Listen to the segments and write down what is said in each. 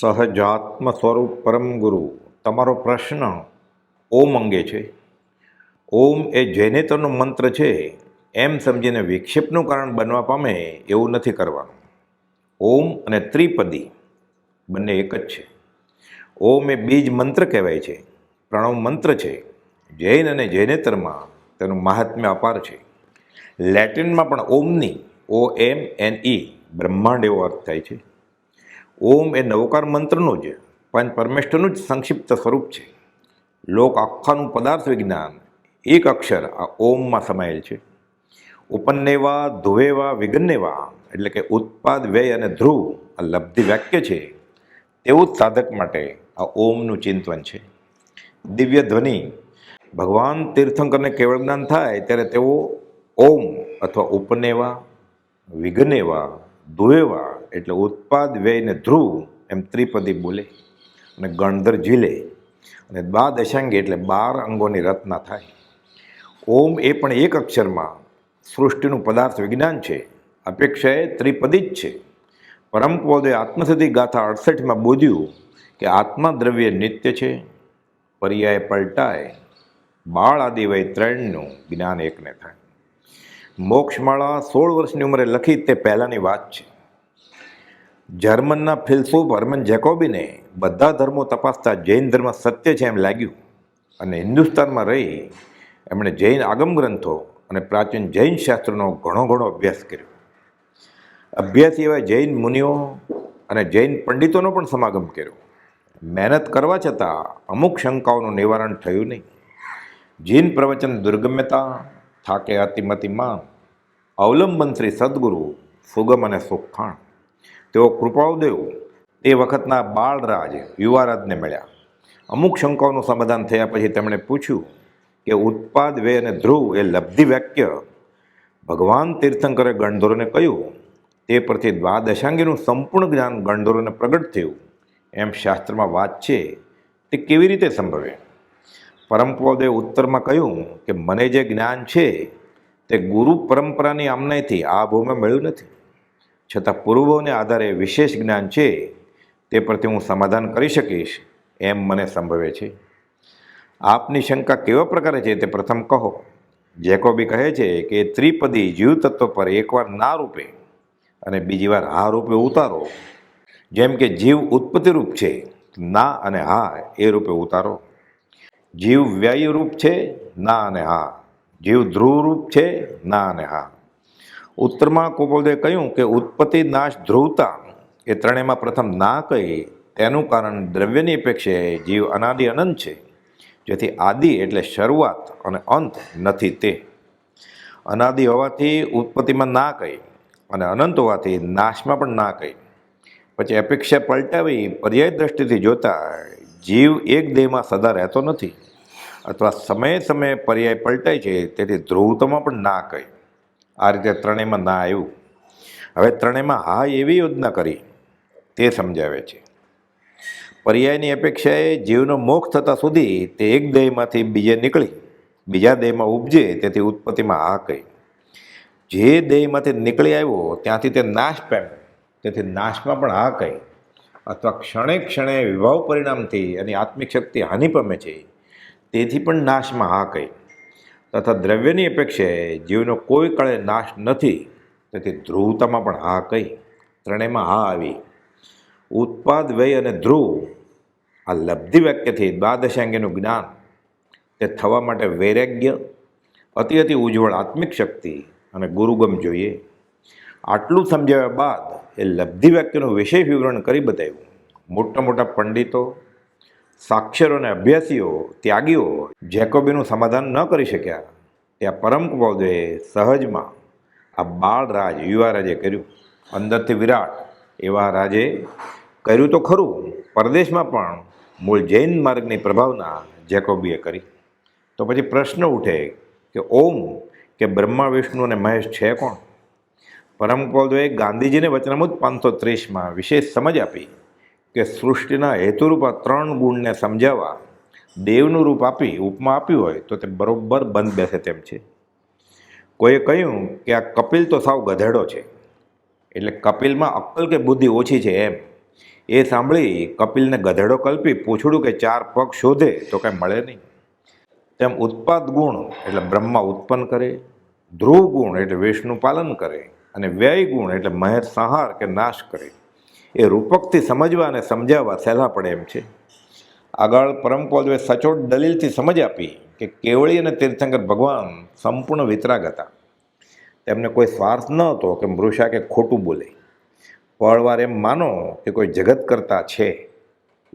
સહજાત્મ સ્વરૂપ પરમ ગુરુ? તમારો પ્રશ્ન ઓમ અંગે છે. ઓમ એ જૈનેતરનો મંત્ર છે. એમ સમજીને વિક્ષેપનું કારણ બનવા પામે એવું નથી કરવાનું. ઓમ અને ત્રિપદી બંને એક જ છે. ઓમ એ બીજ મંત્ર કહેવાય છે. પ્રણવ મંત્ર છે. જૈન અને જૈનેતરમાં તેનું મહાત્મ્ય અપાર છે. લેટિનમાં પણ ઓમની, ઓ એમ એન ઈ, બ્રહ્માંડ એવો અર્થ થાય છે. ઓમ એ નવકાર મંત્રનું જ પંચ પરમેશ્વરનું જ સંક્ષિપ્ત સ્વરૂપ છે. લોક આખાનું પદાર્થ વિજ્ઞાન, એક અક્ષર આ ઓમમાં સમાયેલ છે. ઉપન્નેવા, ધુવેવા, વિગન્નેવા, એટલે કે ઉત્પાદ, વ્યય અને ધ્રુવ આ લબ્ધિ વાક્ય છે. તેવું જ સાધક માટે આ ઓમનું ચિંતન છે. દિવ્ય ધ્વનિ, ભગવાન તીર્થંકરને કેવળ જ્ઞાન થાય ત્યારે તેઓ ઓમ અથવા ઉપનેવા વિઘ્નેવા ધુવેવા એટલે ઉત્પાદ, વ્યય ને ધ્રુવ એમ ત્રિપદી બોલે અને ગણધર ઝીલે. અને દ્વાદશાંગી એટલે બાર અંગોની રચના થાય. ઓમ એ પણ એક અક્ષરમાં સૃષ્ટિનું પદાર્થ વિજ્ઞાન છે. અપેક્ષાએ ત્રિપદી જ છે. પરમપોદે આત્મસિદ્ધિ ગાથા અડસઠમાં બોધ્યું કે આત્મા દ્રવ્ય નિત્ય છે. પર્યાય પલટાય. બાળ આદિ વય ત્રણનું જ્ઞાન એકને થાય. મોક્ષમાળા સોળ વર્ષની ઉંમરે લખી તે પહેલાંની વાત છે. જર્મનના ફિલસૂફ હર્મન જેકોબીને બધા ધર્મો તપાસતા જૈન ધર્મ સત્ય છે એમ લાગ્યું. અને હિન્દુસ્તાનમાં રહી એમણે જૈન આગમ ગ્રંથો અને પ્રાચીન જૈન શાસ્ત્રોનો ઘણો ઘણો અભ્યાસ કર્યો. અભ્યાસ એવા જૈન મુનિઓ અને જૈન પંડિતોનો પણ સમાગમ કર્યો. મહેનત કરવા છતાં અમુક શંકાઓનું નિવારણ થયું નહીં. જૈન પ્રવચન દુર્ગમ્યતા, થાકે અતિમતિમાં અવલંબન શ્રી સદગુરુ સુગમ અને સુખાણ. તેઓ કૃપાળુદેવ એ વખતના બાળરાજ યુવારાજને મળ્યા. અમુક શંકાઓનું સમાધાન થયા પછી તેમણે પૂછ્યું કે ઉત્પાદ વે અને ધ્રુવ એ લબ્ધિ વાક્ય ભગવાન તીર્થંકરે ગણધોરોને કહ્યું. તે પરથી દ્વાદશાંગીનું સંપૂર્ણ જ્ઞાન ગણધોરોને પ્રગટ થયું. એમ શાસ્ત્રમાં વાત છે, તે કેવી રીતે સંભવે? પરમપોદે ઉત્તરમાં કહ્યું કે, મને જે જ્ઞાન છે, તે ગુરુ પરંપરાની આમનાઈથી આ ભૂમે મળ્યું નથી. છતાં પૂર્વોને આધારે વિશેષ જ્ઞાન છે, તે પરથી હું સમાધાન કરી શકીશ એમ મને સંભવે છે. આપની શંકા કેવા પ્રકારે છે તે પ્રથમ કહો. જેકોબી કહે છે કે ત્રિપદી જીવ તત્વ પર એકવાર ના રૂપે અને બીજી વાર હા રૂપે ઉતારો. જેમ કે જીવ ઉત્પત્તિ રૂપ છે, ના અને હા એ રૂપે ઉતારો. જીવ વ્યય રૂપ છે, ના અને હા. જીવ ધ્રુવ રૂપ છે, ના અને હા. ઉત્તરમાં કોપોલદે કહ્યું કે ઉત્પત્તિ નાશ ધ્રુવતા એ ત્રણેયમાં પ્રથમ ના કહી તેનું કારણ દ્રવ્યની અપેક્ષે જીવ અનાદિ અનંત છે. જેથી આદિ એટલે શરૂઆત અને અંત નથી તે. અનાદિ હોવાથી ઉત્પત્તિમાં ના કહી અને અનંત હોવાથી નાશમાં પણ ના કહી. પછી અપેક્ષા પલટાવી પર્યાય દ્રષ્ટિથી જોતા જીવ એક દેહમાં સદા રહેતો નથી. અથવા સમયે સમયે પર્યાય પલટાય છે, તેથી ધ્રુવતામાં પણ ના કહી. આ રીતે ત્રણેયમાં ના આવ્યું. હવે ત્રણેયમાં હા એવી યોજના કરી, તે સમજાવે છે. પર્યાયની અપેક્ષાએ જીવનો મોક્ષ થતાં સુધી તે એક દેહમાંથી બીજે નીકળી, બીજા દેહમાં ઉપજે, તેથી ઉત્પત્તિમાં હા કહી. જે દેહમાંથી નીકળી આવ્યો, ત્યાંથી તે નાશ પામ્યો, તેથી નાશમાં પણ હા કહી. અથવા ક્ષણે ક્ષણે વિભાવ પરિણામથી એની આત્મિક શક્તિ હાનિ પામે છે, તેથી પણ નાશમાં હા કહી. તથા દ્રવ્યની અપેક્ષાએ જીવનો કોઈ કળે નાશ નથી. તેથી ધ્રુવતામાં પણ હા કહી ત્રણેયમાં હા આવી. ઉત્પાદ, વ્યય અને ધ્રુવ. આ લબ્ધિ વાક્યથી દ્વાદશાંગીનું જ્ઞાન. તે થવા માટે વૈરાગ્ય, અતિ અતિ ઉજ્જવળ આત્મિક શક્તિ અને ગુરુગમ જોઈએ. આટલું સમજાવ્યા બાદ એ લબ્ધિ વાક્યનું વિશેષ વિવરણ કરી બતાવ્યું. મોટા મોટા પંડિતો સાક્ષરો અને અભ્યાસીઓ ત્યાગીઓ જેકોબીનું સમાધાન ન કરી શક્યા ત્યાં પરમ કુપાવદે સહજમાં આ બાળ રાજ યુવા રાજે કર્યું. અંદરથી વિરાટ એવા રાજે કર્યું તો ખરું, પરદેશમાં પણ મૂળ જૈન માર્ગની પ્રભાવના જેકોબીએ કરી. તો પછી પ્રશ્ન ઉઠે કે ઓમ કે બ્રહ્મા, વિષ્ણુ અને મહેશ છે કોણ? પરમ કુબોદે ગાંધીજીને વચનામૃત પાંચસો ત્રીસમાં વિશેષ સમજ આપી. કે સૃષ્ટિના હેતુરૂપ ત્રણ ગુણને સમજાવવા દેવનું રૂપ આપી, ઉપમા આપ્યું હોય, તો તે બરોબર બંધ બેસે તેમ છે. કોઈએ કહ્યું કે આ કપિલ તો સાવ ગધેડો છે. એટલે કપિલમાં અક્કલ કે બુદ્ધિ ઓછી છે એમ. એ સાંભળી કપિલને ગધેડો કલ્પી પૂછડું કે ચાર પગ શોધે તો કાંઈ મળે નહીં. તેમ ઉત્પાદ ગુણ એટલે બ્રહ્મા ઉત્પન્ન કરે, ધ્રુવ ગુણ એટલે વિષ્ણુ પાલન કરે અને વ્યય ગુણ એટલે મહેર સંહાર કે નાશ કરે. એ રૂપકથી સમજવા અને સમજાવવા સહેલા પડે એમ છે. આગળ પરમ પદવે સચોટ દલીલથી સમજ આપી કે કેવળી અને તીર્થંકર ભગવાન સંપૂર્ણ વિતરાગ હતા. તેમને કોઈ સ્વાર્થ ન હતો કે મૃષા કે ખોટું બોલે. પળવાર એમ માનો કે કોઈ જગત કરતા છે,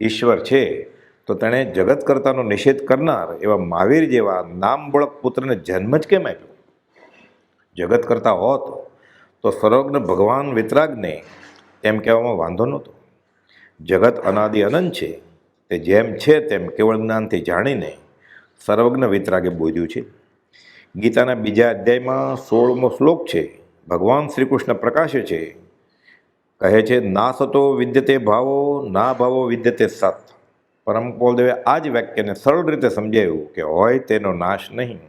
ઈશ્વર છે, તો તેણે જગત કરતાનો નિષેધ કરનાર એવા મહાવીર જેવા નામ બળક પુત્રને જન્મ જ કેમ આપ્યો? જગત કરતા હોત તો સર્વજ્ઞ ભગવાન વિતરાગને તેમ કહેવામાં વાંધો નહોતો. જગત અનાદિ અનંત છે. તે જેમ છે તેમ કેવળ જ્ઞાનથી જાણીને સર્વજ્ઞ વિતરાગે બોધ્યું છે. ગીતાના બીજા અધ્યાયમાં સોળમો શ્લોક છે. ભગવાન શ્રી કૃષ્ણ પ્રકાશે છે. કહે છે ના સતો વિદ્યતે ભાવો, ના ભાવો વિદ્યતે સત. પરમ કોલદેવે આ જ વાક્યને સરળ રીતે સમજાવ્યું કે હોય તેનો નાશ નહીં.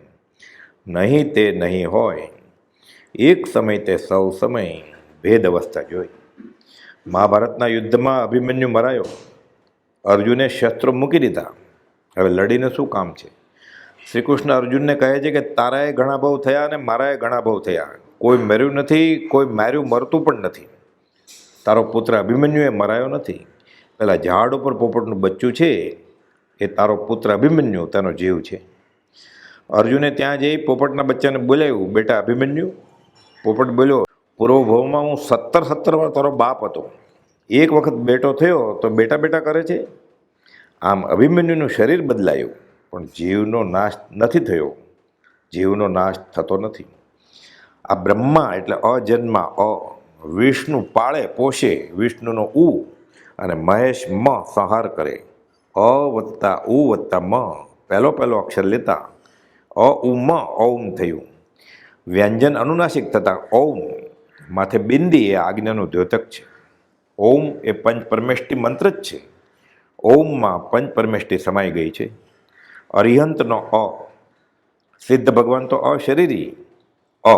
નહીં તે નહીં હોય. એક સમય તે સૌ સમય ભેદ અવસ્થા જોઈ. મહાભારતના યુદ્ધમાં અભિમન્યુ મરાયો. અર્જુને શસ્ત્રો મૂકી દીધા. હવે લડીને શું કામ છે? શ્રી કૃષ્ણ અર્જુનને કહે છે કે તારાએ ઘણા ભાવ થયા અને મારાએ ઘણા ભાવ થયા. કોઈ મર્યું નથી, કોઈ માર્યું મરતું પણ નથી. તારો પુત્ર અભિમન્યુએ મરાયો નથી. પેલા ઝાડ ઉપર પોપટનું બચ્ચું છે. એ તારો પુત્ર અભિમન્યુ, તેનો જીવ છે. અર્જુને ત્યાં જઈ પોપટના બચ્ચાને બોલાવ્યું, બેટા અભિમન્યુ. પોપટ બોલ્યો પૂર્વ ભવમાં હું સત્તર સત્તર વાર તારો બાપ હતો. એક વખત બેટો થયો તો બેટા બેટા કરે છે. આમ અભિમન્યુનું શરીર બદલાયું, પણ જીવનો નાશ નથી થયો. જીવનો નાશ થતો નથી. આ બ્રહ્મા એટલે અજન્મા, અ વિષ્ણુ પાળે પોષે, વિષ્ણુનો ઉ અને મહેશ મ સંહાર કરે. અ વત્તા ઉ વત્તા મ, પહેલો પહેલો અક્ષર લેતા અ ઉ મ ઔમ થયું. વ્યંજન અનુનાસિક થતાં ઔમ. માથે બિંદી એ આજ્ઞાનું દ્યોતક છે. ઓમ એ પંચ પરમેષ્ટિ મંત્ર જ છે. ઓમમાં પંચ પરમેષ્ટિ સમાઈ ગઈ છે. અરિહંતનો અ, સિદ્ધ ભગવાન તો અશરીરી, અ,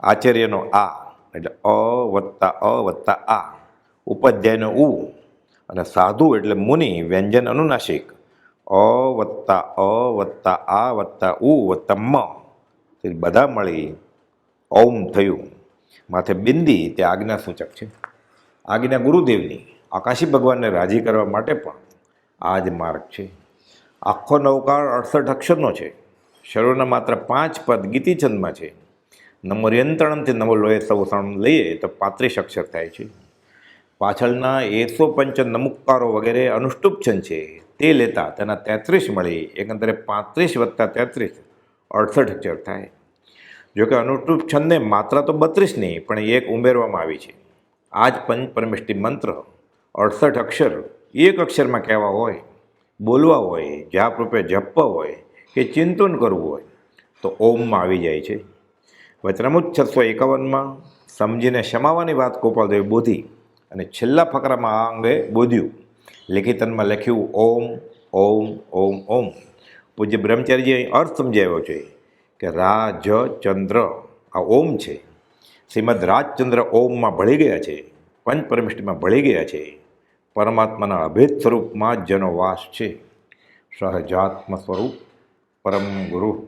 આચાર્યનો આ, એટલે અ વત્તા અ વત્તા આ, ઉપાધ્યાયનો ઉ, અને સાધુ એટલે મુનિ, વ્યંજન અનુનાસિક અ વત્તા અ વત્તા આ વત્તા ઉ વત્તા મ બધા મળી ઓમ થયું. માથે બિંદી તે આજ્ઞા સૂચક છે. આજ્ઞા ગુરુદેવની આકાશી ભગવાનને રાજી કરવા માટે પણ આ જ માર્ગ છે. આખો નવકાર અડસઠ અક્ષરનો છે. શરૂના માત્ર પાંચ પદ ગીતિચંદમાં છે. નમો યંત્રણમથી નમો લોહે સૌષણ લઈએ તો પાંત્રીસ અક્ષર થાય છે. પાછળના એસો પંચ નમુક્કારો વગેરે અનુષ્ટુપ છંદ છે. તે લેતા તેના તેત્રીસ મળી. એકંદરે પાંત્રીસ વત્તા તેત્રીસ અડસઠ અક્ષર થાય. જોકે અનુષ્ટુપ છંદને માત્ર તો બત્રીસ નહીં, પણ એક ઉમેરવામાં આવી છે. આ જ પંચ પરમેષ્ટિ મંત્ર, અડસઠ અક્ષર, એક અક્ષરમાં કહેવા હોય, બોલવા હોય જાપ રૂપે જપવા હોય કે ચિંતન કરવું હોય, તો ઓમમાં આવી જાય છે. વચનામૃત છસો એકાવનમાં સમજીને ક્ષમાવાની વાત ગોપાલદેવ બોધી અને છેલ્લા ફકરામાં આ અંગે બોધ્યું. લેખિતનમાં લખ્યું, ઓમ ઓમ ઓમ ઓમ. પૂજ્ય બ્રહ્મચારીજી અર્થ સમજાવ્યો છે. કે રાજ ચંદ્ર આ ઓમ છે. શ્રીમદ રાજચંદ્ર ઓમમાં ભળી ગયા છે પંચ પરમિષ્ઠમાં ભળી ગયા છે, પરમાત્માના અભેદ સ્વરૂપમાં જ જેનો વાસ છે. સહજાત્મ સ્વરૂપ પરમ ગુરુ